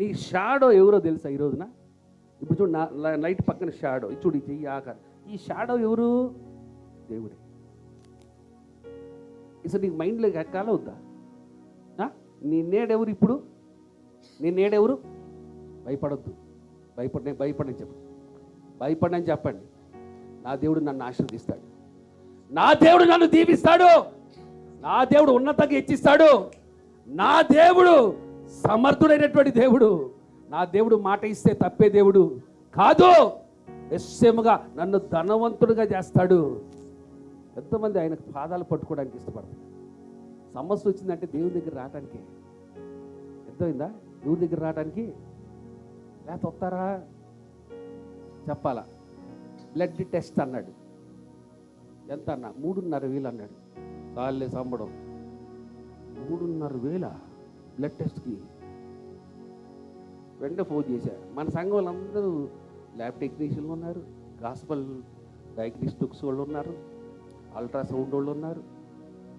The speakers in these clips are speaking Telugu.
నీ షాడో ఎవరో తెలుసా ఈ రోజున? ఇప్పుడు చూడు నా లైట్ పక్కన షాడో చూడు ఈ చెయ్యి ఆకారం. ఈ షాడో ఎవరు? దేవుడే. ఇసలు నీకు మైండ్లోకి ఎక్కాల వద్దా? నీ నేడెవరు ఇప్పుడు? నీ నేడెవరు భయపడొద్దు. భయపడ భయపడని చెప్పు. భయపడని చెప్పండి. నా దేవుడు నన్ను ఆశీర్వదిస్తాడు. నా దేవుడు నన్ను దీపిస్తాడు నా దేవుడు ఉన్నతంగా హెచ్చిస్తాడు. నా దేవుడు సమర్థుడైనటువంటి దేవుడు. నా దేవుడు మాట ఇస్తే తప్పే దేవుడు. కాదు నిశ్చయముగా నన్ను ధనవంతుడిగా చేస్తాడు. ఎంతమంది ఆయన పాదాలు పట్టుకోవడానికి ఇష్టపడతారు. సమస్య వచ్చిందంటే దేవుని దగ్గర రావడానికి ఎంతైందా దేవుని దగ్గర రావడానికి లేకపోతే వస్తారా చెప్పాలా? బ్లడ్ టెస్ట్ అన్నాడు. ఎంత అన్నా? మూడున్నర వేలు అన్నాడు. కాళ్ళే సంబడం. మూడున్నర వేలా? బ్లడ్ టెస్ట్కి వెంటనే ఫోన్ చేశా. మన సంఘం వాళ్ళందరూ ల్యాబ్ టెక్నీషియన్లు ఉన్నారు గాస్పల్ డయాగ్నోస్టిక్స్ వాళ్ళు ఉన్నారు అల్ట్రాసౌండ్ వాళ్ళు ఉన్నారు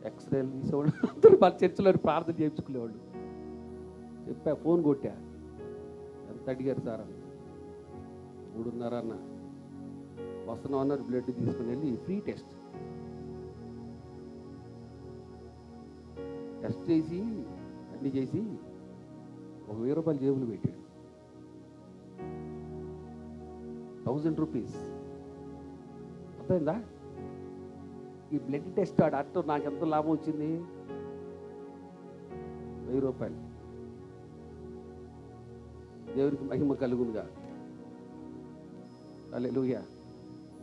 ఎక్స్రేలు తీసేవాళ్ళు అందరూ మన చర్చిలో ప్రార్థన చేయించుకునేవాళ్ళు. చెప్పా ఫోన్ కొట్టా. ఎంత అడిగారు సార్ అన్న మూడున్నర అన్న. వస్తున్నాం అన్నారు బ్లడ్ తీసుకుని వెళ్ళి ఫ్రీ టెస్ట్ టెస్ట్ చేసి అన్ని చేసి ఒక వెయ్యి రూపాయలు జేబులు పెట్టాడు. Thousand rupees. అర్థమైందా? ఈ బ్లడ్ టెస్ట్ ఆ డాక్టర్ నాకు ఎంత లాభం వచ్చింది? వెయ్యి రూపాయలు. దేవునికి మహిమ కలుగునుగా. అల్లెలుయ్యా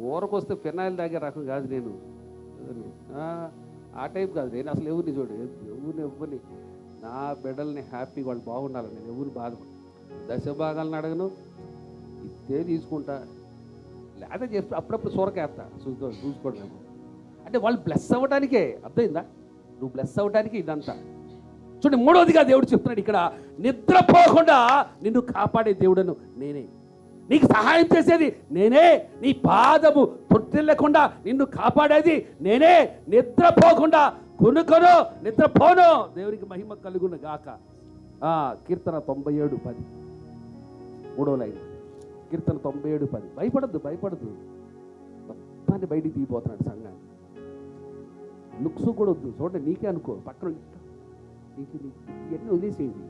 ఊరకొస్తే ఫినాయిల్ తాగే రకం కాదు నేను. ఆ, ఆ టైప్ కాదు నేను అసలు ఎవరిని చూడు ఎవరిని ఎవరిని నా బిడ్డల్ని హ్యాపీ వాళ్ళు బాగుండాలి నేను ఎవరు బాధపడు దశ భాగాలను అడగను ఇదే తీసుకుంటా. లేదా చెప్పి అప్పుడప్పుడు సొరకేస్తా. చూసుకో చూసుకోవడం అంటే వాళ్ళు బ్లెస్ అవ్వడానికే అర్థమైందా? నువ్వు బ్లెస్ అవ్వడానికి ఇదంతా. చూడండి మూడవదిగా దేవుడు చెప్తున్నాడు ఇక్కడ నిద్రపోకుండా నిన్ను కాపాడే దేవుడను నేనే. నీకు సహాయం చేసేది నేనే. నీ పాదము తొట్టిల్లకుండా నిన్ను కాపాడేది నేనే. నిద్రపోకుండా కొనుకొను నిద్రపోను. దేవునికి మహిమ కలుగును గాక ఆ, కీర్తన తొంభై ఏడు పది. మూడో లైన్. కీర్తన తొంభై ఏడు పది. భయపడద్దు భయపడద్దు. మొత్తాన్ని బయటికి తీయబోతున్నాడు సంఘాన్ని. లుక్స్ కూడా వద్దు. చూడండి నీకే అనుకో. పక్కన ఇంకా నీకు నీకు. ఇవన్నీ వదిలేసేయండి.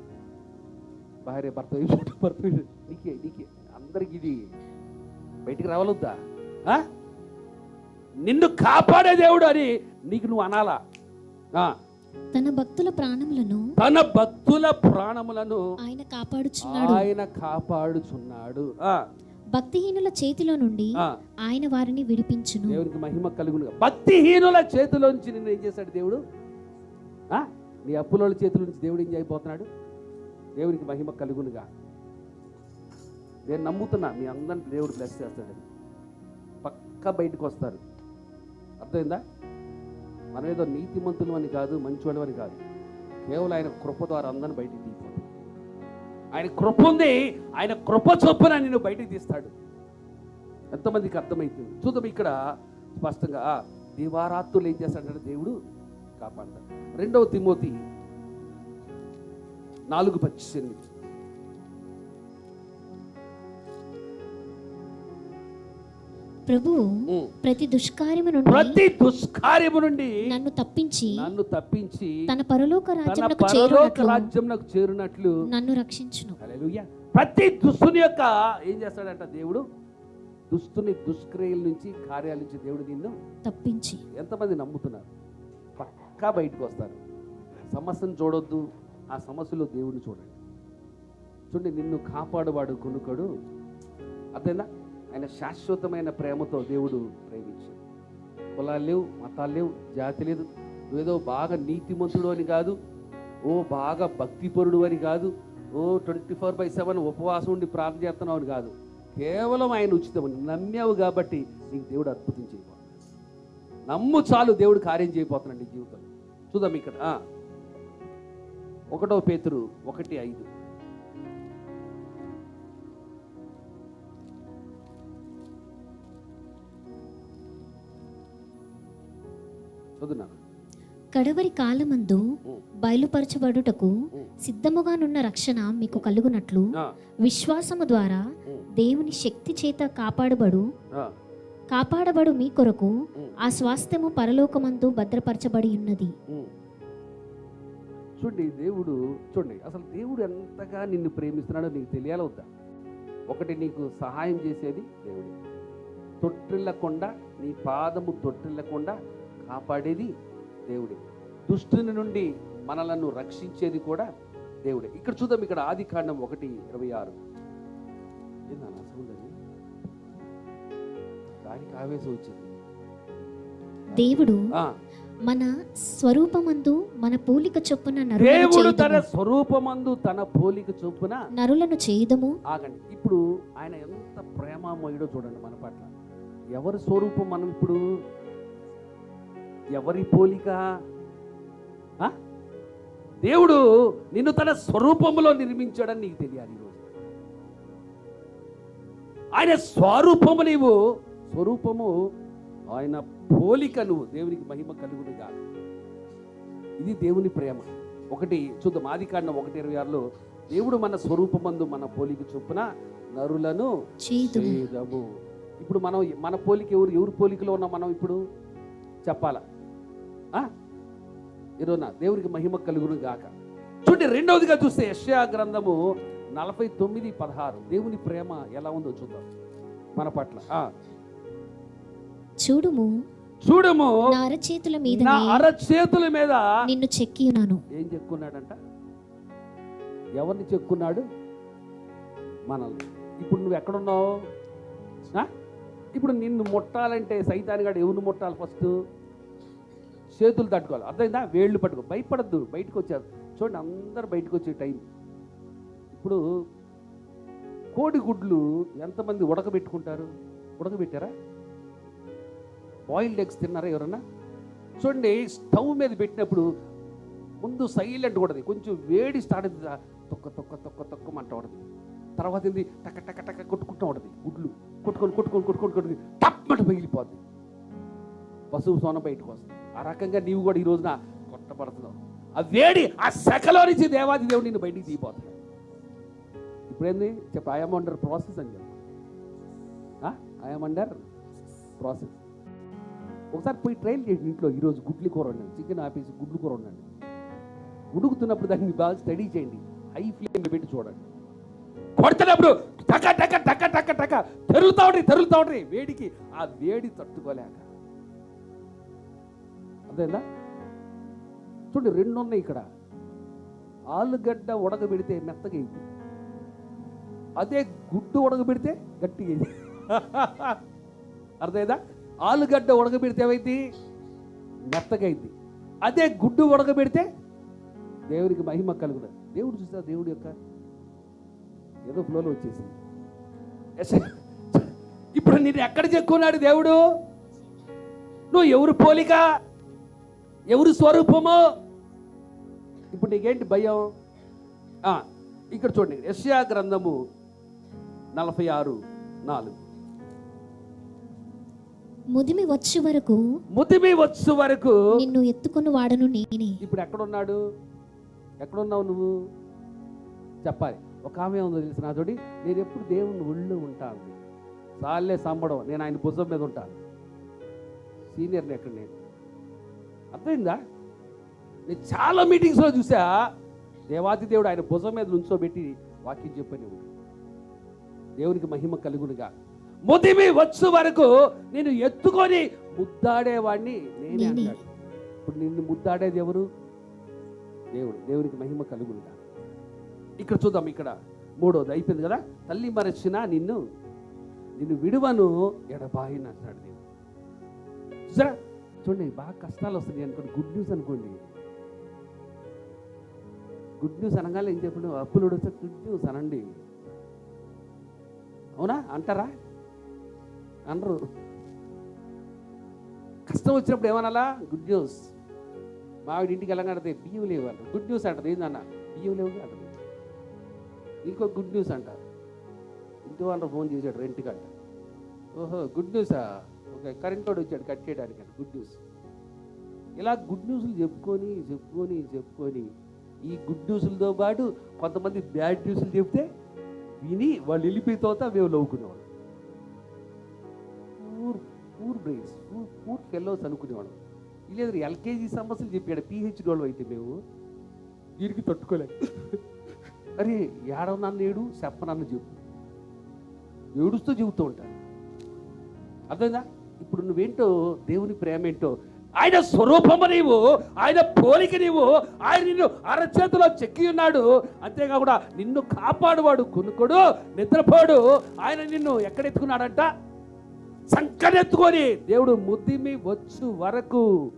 భార్య భర్త భర్త నీకే నీకే. అందరికి ఇది. బయటికి రావాలొద్దా? ఆ? నిన్ను కాపాడే దేవుడు అని నీకు నువ్వు అనాలా? తన భక్తుల ప్రాణములను తన భక్తుల ప్రాణములను ఆయన కాపాడుచున్నాడు. ఆయన కాపాడుచున్నాడు. ఆ, భక్తిహీనుల చేతిలో నుండి. ఆయన వారిని విడిపించును. దేవునికి మహిమ కలుగును భక్తిహీనుల చేతిలోంచి నిన్ను ఏం చేశాడు దేవుడు? ఆ? నీ అప్పుల చేతుల నుంచి దేవుడు ఏం చేయబోతున్నాడు? దేవునికి మహిమ కలుగునుగా. నేను నమ్ముతున్నా మీ అందరిని దేవుడు బ్లెస్ చేస్తాడని పక్క బయటకు వస్తారు. అర్థమైందా? మనం ఏదో నీతిమంతులు అని కాదు మంచివాడు అని కాదు. కేవలం ఆయన కృప ద్వారా అందరిని బయటికి తీస్తాడు. ఆయన కృప ఉంది ఆయన కృప చొప్పున నిన్ను బయటికి తీస్తాడు. ఎంతమందికి అర్థమవుతుంది చూద్దాం ఇక్కడ స్పష్టంగా ఆ, దివారాత్రులు ఏం చేస్తాడంటే దేవుడు కాపాడతాడు. రెండవ తిమోతి నాలుగు పద్దెనిమిది. ప్రభువు ఉమ్. ప్రతి దుష్కార్యము నుండి ప్రతి దుష్కార్యము నుండి నన్ను తప్పించి నన్ను తప్పించి తన పరలోక రాజ్యమునకు పరలోక చేరునట్లు రాజ్యం నాకు చేరినట్లు నన్ను రక్షించును. హల్లెలూయా. ప్రతి దుస్తుని యొక్క ఏం చేస్తాడంట దేవుడు? దుస్తుని దుష్క్రియల నుంచి కార్యాల నుంచి దేవుడు నిన్ను తప్పించి ఎంతమంది నమ్ముతున్నారు? పక్కా బయటకు వస్తారు. సమస్యను చూడొద్దు ఆ సమస్యలో దేవుడిని చూడండి. చూడండి నిన్ను కాపాడువాడు కొనుకడు. అర్థమైందా? ఆయన శాశ్వతమైన ప్రేమతో దేవుడు ప్రేమించాడు. కులాలు లేవు మతాలు లేవు జాతి లేదు. నువ్వేదో బాగా నీతిమంతుడు అని కాదు ఓ బాగా భక్తిపరుడు అని కాదు ఓ ట్వంటీ ఫోర్ బై సెవెన్ ఉపవాసం ఉండి ప్రార్థన చేస్తున్నావు అని కాదు. కేవలం ఆయన ఉచితం నమ్మావు కాబట్టి నీకు దేవుడు అద్భుతం చేయబోతున్నాడు. నమ్ము చాలు దేవుడు కార్యం చేయబోతున్నాడు నీ జీవితంలో. చూద్దాం ఇక్కడ. ఒకటో పేతురు ఒకటి ఐదు. కడవరి కాలమందు బయలుపరచబడుటకు. సిద్ధముగానున్న రక్షణ మీకు కలుగునట్లు విశ్వాసము ద్వారా దేవుని శక్తి చేత కాపాడబడు కాపాడబడు మీ కొరకు ఆ స్వాస్థ్యము పరలోకమందు భద్రపరచబడి ఉన్నది. చూడండి దేవుడు చూడండి అసలు దేవుడు ఎంతగా నిన్ను ప్రేమిస్తున్నాడో నీకు తెలియాలి వద్దా? ఒకటి నీకు సహాయం చేసేది దేవుడే. తొట్టిల్లకుండా నీ పాదము తొట్టిల్లకుండా కాపాడేది దేవుడే. దుష్టుని నుండి మనలను రక్షించేది కూడా దేవుడే. ఇక్కడ చూద్దాం ఇక్కడ ఆది కాండం ఒకటి ఇరవై ఆరు. దానికి ఆవేశం వచ్చింది. దేవుడు ఆ, మన స్వరూపమందు మన పోలిక చొప్పున దేవుడు తన. స్వరూపమందు తన పోలిక చొప్పున నరులను చేయదము. ఆగండి. ఇప్పుడు ఆయన ఎంత ప్రేమామయుడో చూడండి మన పట్ల. ఎవరి స్వరూపం మనం ఇప్పుడు ఎవరి పోలిక? దేవుడు నిన్ను తన స్వరూపములో నిర్మించాడని నీకు తెలియాలి ఈరోజు ఆయన స్వరూపము నీవు స్వరూపము ఆయన పోలిక నువ్వు దేవునికి మహిమ కలుగునుగా ఇది దేవుని ప్రేమ. ఒకటి చూద్దాం ఆది కాండం ఒకటి ఇరవై ఆరులో దేవుడు మన స్వరూపమందు మన పోలిక చొప్పున నరులను ఇప్పుడు మనం మన పోలిక ఎవరు ఎవరు పోలికలో ఉన్నాం మనం ఇప్పుడు? చెప్పాలా? ఆ? ఈరోజున దేవునికి మహిమ కలుగును గాక. చూడండి రెండవదిగా చూస్తే యెషయా గ్రంథము నలభై తొమ్మిది పదహారు. దేవుని ప్రేమ ఎలా ఉందో చూద్దాం. మన పట్ల. ఆ. చూడుము. చూడము. నా అరచేతుల నా మీదనే అరచేతుల మీద నిన్ను చెక్కియున్నాను ఏం చెక్కున్నాడంట? ఎవరిని చెక్కున్నాడు? మనల్ని. ఇప్పుడు నువ్వు ఎక్కడున్నావు? ఇప్పుడు నిన్ను ముట్టాలంటే సైతానిగాడు ఎవరిని ముట్టాలి ఫస్ట్? చేతులు తట్టుకోవాలి. అర్థమైందా? వేళ్ళు పట్టుకో. భయపడద్దు. బయటకు వచ్చారు. చూడండి అందరు బయటకు వచ్చే టైం. ఇప్పుడు కోడిగుడ్లు ఎంతమంది ఉడకబెట్టుకుంటారు? ఉడకబెట్టారా? బాయిల్డ్ ఎగ్స్ తిన్నారా ఎవరన్నా? చూడండి స్టవ్ మీద పెట్టినప్పుడు ముందు సైలెంట్ కూడా కొంచెం వేడి స్టార్ట్ అవుతుంది తొక్క తొక్క తొక్క తొక్క మంట ఉండదు తర్వాత ఏంది? టక టక టక కొట్టుకుంటూ ఉంటుంది. గుడ్లు కొట్టుకొని కొట్టుకొని కొట్టుకొని కొట్టుకొని టప్మట పగిలిపోద్ది. పశువు సోన బయటకు వస్తుంది. ఆ రకంగా నీవు కూడా ఈ రోజున కొట్టబడుతున్నావు. ఆ వేడి ఆ శకలో నుంచి దేవాది దేవుడు నిన్ను బయటికి తీయబోతున్నాడు ఇప్పుడేంది? చెప్ప ఐఎమ్ అండర్ ప్రాసెస్ అని చెప్పు. ఐఎమ్ అండర్ ప్రాసెస్ ఒకసారి పోయి ట్రైల్ చేయండి ఇంట్లో ఈరోజు గుడ్లు కూర ఉండండి చికెన్ ఆపేసి గుడ్లు కూర ఉండండి ఉడుకుతున్నప్పుడు దాన్ని బాగా స్టడీ చేయండి. హై ఫ్లేమ్ పెట్టి చూడండి. కొడుతున్నప్పుడు టక టక టక టక టక తెరులుతా ఉండి తెరులుతా ఉండి వేడికి ఆ వేడి తట్టుకోలేక అదేందా? చూడండి రెండు ఉన్నాయి ఇక్కడ. ఆలుగడ్డ ఉడకబెడితే మెత్తగా అయింది అదే గుడ్డు ఉడకబెడితే గట్టిగా అయింది అర్థమైందా? ఆలుగడ్డ ఉడకబెడితే ఏమైంది? మెత్తగా అయింది అదే గుడ్డు ఉడకబెడితే దేవునికి మహిమ కలుగుతుంది. దేవుడు చూసా దేవుడి యొక్క ఏదో ఫ్లోలో వచ్చేసింది. ఎస్. ఇప్పుడు నేను ఎక్కడ చెక్కున్నాడు దేవుడు? నువ్వు ఎవరు పోలిక? ఎవరు స్వరూపము? ఇప్పుడు నీకేంటి భయం? ఇక్కడ చూడండి యెషయా గ్రంథము నలభై ఆరు నాలుగు. ముదిమి వచ్చు వరకు ముదిమి వచ్చు వరకు నిన్ను ఎత్తుకొని వాడను నేనే. ఇప్పుడు ఎక్కడున్నాడు? ఎక్కడున్నావు నువ్వు? చెప్పాలి. ఒక ఆమె ఉందో తెలుసు నాతోటి నేను ఎప్పుడు దేవుని ఒళ్ళు ఉంటాను. సాలే సంబడం నేను ఆయన భుజం మీద ఉంటాను. సీనియర్ని ఎక్కడ నేను? అర్థమైందా? నేను చాలా మీటింగ్స్లో చూసా దేవాది దేవుడు ఆయన భుజం మీద నుంచోబెట్టి వాక్యం చెప్పని దేవునికి మహిమ కలుగునుగా. ముదిమి వచ్చు వరకు నేను ఎత్తుకొని ముద్దాడేవాడిని నేనే. అంటాడు. ఇప్పుడు నిన్ను ముద్దాడేది ఎవరు? దేవుడు. దేవునికి మహిమ కలుగునుగా. ఇక్కడ చూద్దాం ఇక్కడ. మూడోది అయిపోయింది కదా? తల్లి మరచిన నిన్ను నిన్ను విడువను ఎడబాయిన అంటాడు దేవుడు. చూసారా? చూడండి బాగా కష్టాలు వస్తున్నాయి అనుకోండి గుడ్ న్యూస్ అనుకోండి. గుడ్ న్యూస్ అనగానే ఏం చెప్పండి అప్పులు వస్తే గుడ్ న్యూస్ అనండి. అవునా? అంటారా? అనరు. కష్టం వచ్చినప్పుడు ఏమనాలా? గుడ్ న్యూస్ మావిడి ఇంటికి వెళ్ళగడితే బియ్యం లేవు అంటారు గుడ్ న్యూస్ అంటారు ఏందన్న బియ్యం లేవు అంటారు ఇంకో గుడ్ న్యూస్ అంటారు ఇంటి వాళ్ళు ఫోన్ చేశాడు రెంట్కి అంటారు ఓహో గుడ్ న్యూసా ఓకే కరెంట్ వాడు వచ్చాడు కట్ చేయడానికి గుడ్ న్యూస్ ఇలా గుడ్ న్యూస్లు చెప్పుకొని చెప్పుకొని చెప్పుకొని ఈ గుడ్ న్యూస్లతో పాటు కొంతమంది బ్యాడ్ న్యూస్లు చెప్తే విని వాళ్ళు వెళ్ళిపోయిన తర్వాత మేము నవ్వుకునేవాళ్ళం. Poor poor brains poor poor fellows అనుకునేవాళ్ళం. లేదు ఎల్కేజీ సమస్యలు చెప్పాడు పిహెచ్డి వాళ్ళు అయితే మేము. దీనికి తట్టుకోలేక అరే ఏడవనన్న ఏడు చెప్పనన్న చెప్పు. ఏడుస్తూ చెబుతూ ఉంటాను అర్థమైందా? ఇప్పుడు నువ్వేంటో దేవుని ప్రేమ ఏంటో ఆయన స్వరూపము నీవు ఆయన పోలిక నీవు ఆయన నిన్ను అరచేతిలో చెక్కి ఉన్నాడు. అంతేకాకుండా నిన్ను కాపాడువాడు కొనుక్కోడు నిద్రపోడు. ఆయన నిన్ను ఎక్కడెత్తుకున్నాడంట? సంకనెత్తుకొని. దేవుడు ముద్దిమి వచ్చు వరకు.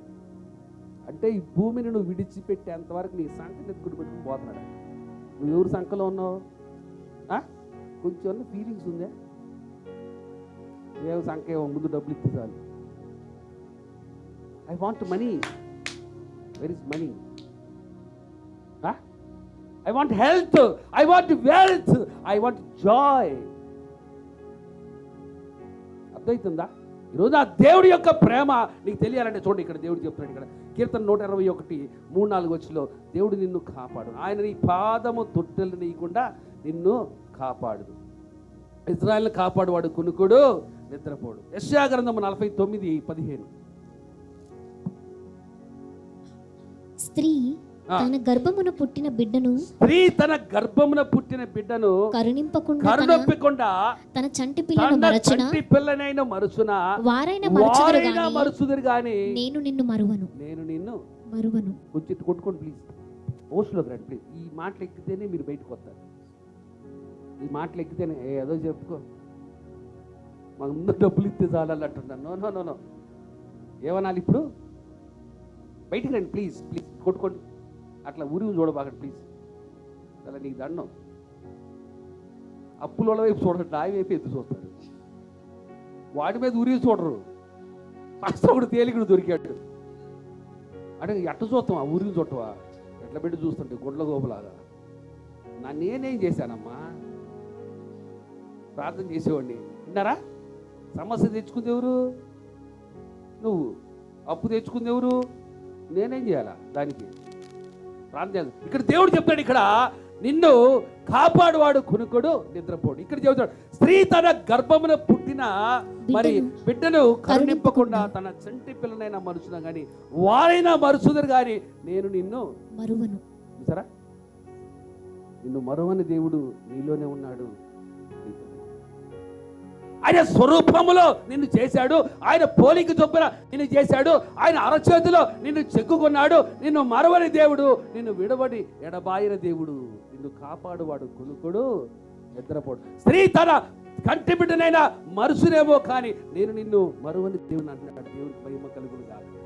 అంటే ఈ భూమిని నువ్వు విడిచిపెట్టేంత వరకు నీ సంకనెత్తుకుని పెట్టుకుని పోతున్నాడు. నువ్వు ఎవరు సంఖలో ఉన్నావు? కొంచెం ఫీలింగ్స్ ఉందా? ఏం సంకేమం? ముందు డబ్బులు ఇస్తే చాలు. I want money where is money I want health I want wealth I want joy అర్థమవుతుందా ఈరోజు ఆ దేవుడి యొక్క ప్రేమ నీకు తెలియాలంటే చూడండి ఇక్కడ దేవుడు చెప్తున్నాడు ఇక్కడ. కీర్తన నూట ఇరవై ఒకటి మూడు నాలుగు వచ్చిలో దేవుడు నిన్ను కాపాడు. ఆయన నీ పాదము తొట్టెలు నీయకుండా నిన్ను కాపాడు. ఇజ్రాయల్ని కాపాడువాడు కునుకుడు. నిద్రపోడు. యశ్యా గ్రంథము నలభై తొమ్మిది పదిహేను. స్త్రీ. తన గర్భమున పుట్టిన బిడ్డను స్త్రీ తన గర్భమున పుట్టిన బిడ్డను కరుణింపకుండా కరుణొప్పకుండా తన చంటి పిల్లను మరచిన? చంటి పిల్లనైన మరుచున? వారైన మరచుదురు గాని మరుచుదురు గాని నేను నిన్ను మరువను. నేను నిన్ను మరువను. కొంచెం కొట్టుకోండి ప్లీజ్. ఓస్లోకి రండి ప్లీజ్. ఈ మాటలు ఎక్కితేనే మీరు బయటకు వస్తారు. ఈ మాటలు ఎక్కితేనే "ఏ, ఏదో చెప్పుకో. మాకు ముందు డబ్బులు ఇస్తే చాలని అంటున్నాను. No no no no. ఏమనాలి ఇప్పుడు? బయటికి రండి ప్లీజ్ ప్లీజ్ కొట్టుకోండి. అట్లా ఊరి చూడబాకండి ప్లీజ్ అలా నీకు దండం. అప్పుల వైపు చూడండి నా వైపు ఎత్తు చూస్తారు. వాటి మీద ఊరి చూడరు. ఫస్ట్ ఒకడు తేలికడు దొరికాడు. అంటే ఎట్ట చూస్తాం? ఆ ఊరికి ఎట్లా పెట్టి చూస్తుంటే గుడ్ల గోపులాగా. నా నేనేం చేశానమ్మా? ప్రార్థన చేసేవాడిని. విన్నారా? సమస్య తెచ్చుకుంది ఎవరు? నువ్వు. అప్పు తెచ్చుకుంది ఎవరు? నేనేం చేయాలా దానికి? చేయాలి ఇక్కడ దేవుడు చెప్తాడు ఇక్కడ నిన్ను కాపాడువాడు కొనుక్కోడు నిద్రపోడు. ఇక్కడ చెబుతాడు స్త్రీ తన గర్భమున పుట్టిన మరి బిడ్డను కరుణింపకుండా తన చంటి పిల్లనైనా మరుచునా కానీ వారైనా మరుచుదరు కానీ నేను నిన్ను మరువను. చూసారా? నిన్ను మరువని దేవుడు నీలోనే ఉన్నాడు. ఆయన స్వరూపములో నిన్ను చేశాడు. ఆయన పోలిక చొప్పున నిన్ను చేశాడు. ఆయన అరచేతిలో నిన్ను చెక్కుకున్నాడు. నిన్ను మరవని దేవుడు నిన్ను విడవడి ఎడబాయిన దేవుడు. నిన్ను కాపాడువాడు కొనుక్కుడు నిద్రపోడు. స్త్రీ తన కంటి బిడ్డనైనా మరుసునేమో కానీ నేను నిన్ను మరువని దేవుని అంటున్నాడు. దేవునికి మహిమ కలుగును కాదు